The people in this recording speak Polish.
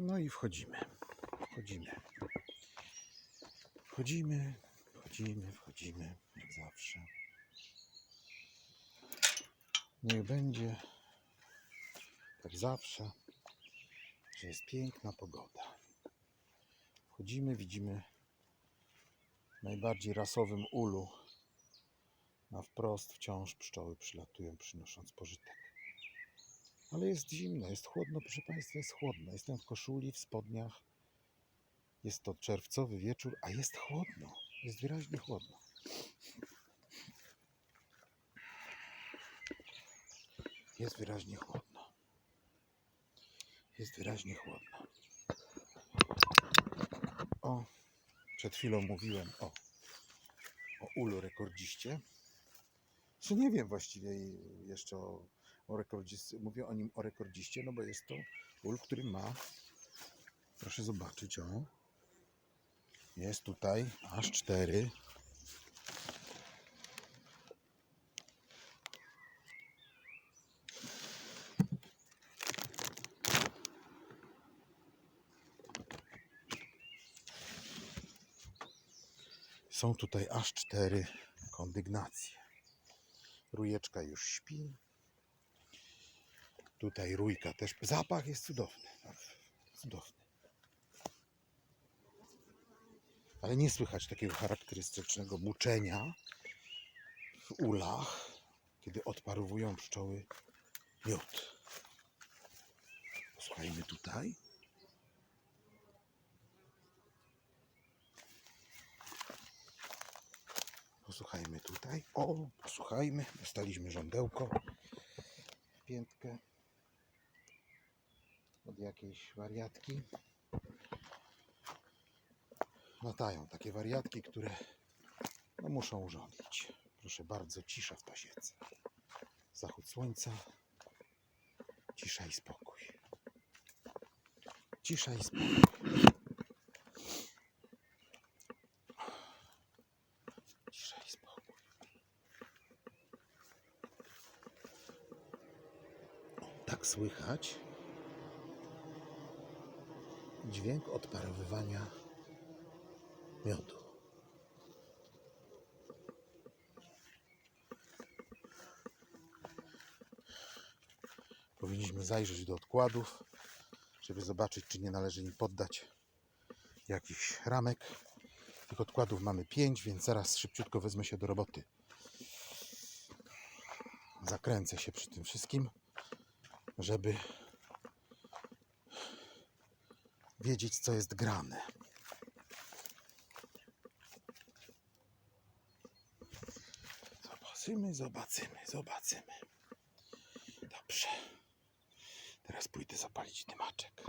No i wchodzimy. Wchodzimy. Wchodzimy, wchodzimy, wchodzimy, jak zawsze. Niech będzie tak zawsze, że jest piękna pogoda. Wchodzimy, widzimy najbardziej rasowym ulu. Na wprost wciąż pszczoły przylatują, przynosząc pożytek. Ale jest zimno, jest chłodno, proszę Państwa, jest chłodno. Jestem w koszuli, w spodniach. Jest to czerwcowy wieczór, a jest chłodno. Jest wyraźnie chłodno. Jest wyraźnie chłodno. Jest wyraźnie chłodno. O, przed chwilą mówiłem o, o ulu rekordziście. Czy nie wiem właściwie jeszcze o, o rekordzisty. Mówię o nim o rekordziście, no bo jest to ul, który ma, proszę zobaczyć, o, jest tutaj aż cztery. Są tutaj aż cztery kondygnacje. Rujeczka już śpi. Tutaj rójka też. Zapach jest cudowny. tak, Cudowny. Ale nie słychać takiego charakterystycznego buczenia w ulach, kiedy odparowują pszczoły miód. Posłuchajmy tutaj. Posłuchajmy tutaj. O, posłuchajmy. Dostaliśmy żądełko. Od jakiejś wariatki. Latają takie wariatki, które no, muszą urządzić. Proszę bardzo, cisza w pasiece. Zachód słońca. Cisza i spokój. Cisza i spokój. Cisza i spokój. Tak słychać dźwięk odparowywania miodu. Powinniśmy zajrzeć do odkładów, żeby zobaczyć, czy nie należy im poddać jakichś ramek. Tych odkładów mamy 5, więc zaraz szybciutko wezmę się do roboty. Zakręcę się przy tym wszystkim, żeby wiedzieć, co jest grane. Zobaczymy, zobaczymy, zobaczymy. Dobrze. Teraz pójdę zapalić dymaczek.